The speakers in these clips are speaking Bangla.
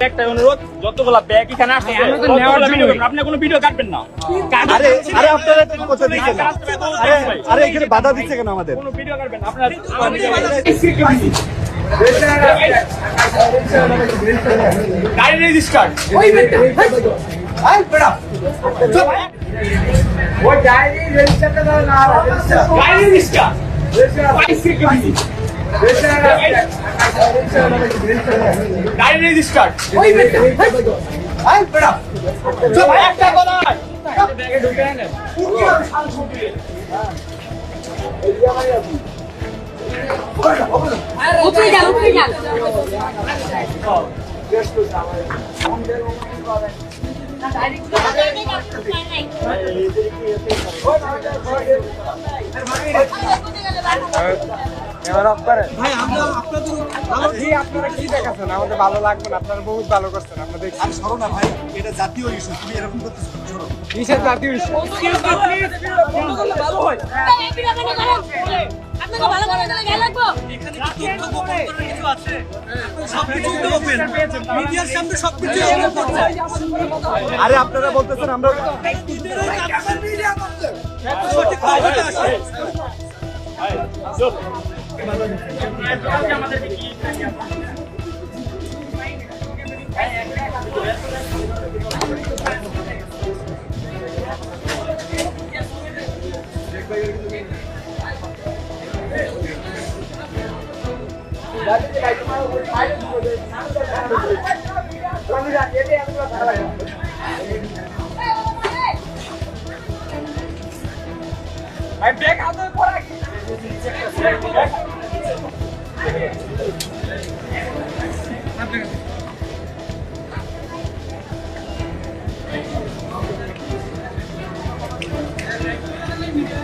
একটা অনুরোধ যতগুলা ব্যাগ এখানে আসছে। করবেন। আপনি কোনো ভিডিও কাটবেন না। আরে আরে আপনারা তো কথা দিচ্ছেন আরে আরে এখানে বাধা দিচ্ছে কেন আমাদের? কোনো ভিডিও কাটবেন আপনার গাড়ি রেজিস্টার গাড়ি রেজিস্টার গাড়ি রেজিস্টার একটা কথা ব্যাগে ঢুকে নেন উপরে যান উপরে যান ভাই আমরা আপনাদের জি আপনারা কি দেখাচ্ছেন? আমাদের ভালো লাগবে না আপনারা বহুত ভালো করছেন আমরা দেখছি। আর সরো না ভাই এটা জাতীয় ইস্যু তুমি এরকম করতেছো সরো। কিসের জাতীয় ইস্যু আপনাকে ভালো করে দিলে গায়ে লাগবো আরে আপনারা বলতেছেন আমরা ভাই ব্যাগ হাতে পড়া কি ভাই আপনার প্লিজ ভিডিও অফ করেন কথা বলতে কি এই, এই, ভিতরে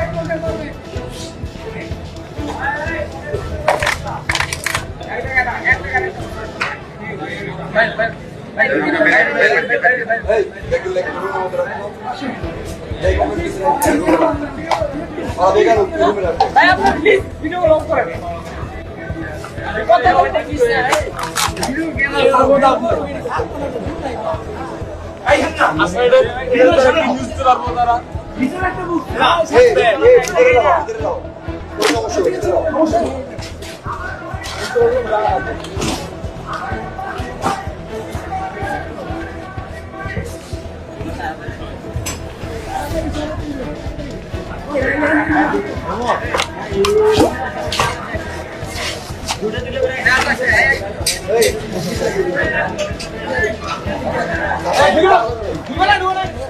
যাও, ভিতরে যাও। কোনো সমস্যা Dua lah, dua.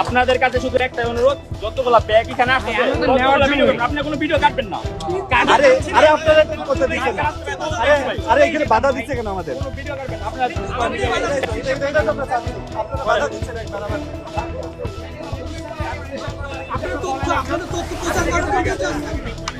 আপনাদের কাছে শুধু একটা অনুরোধ যতগুলো ব্যাগ এখানে আসছে। আপনি কোনো ভিডিও কাটবেন না। আরে আরে আপনারা কথা দিচ্ছেন আরে আরে এখানে বাধা দিচ্ছে কেন আমাদের? কোনো ভিডিও কাটবেন আপনার। আপনারা বাধা দিচ্ছেন একবার আবার। আপনারা তথ্য আপনাদের তথ্য প্রচার করতে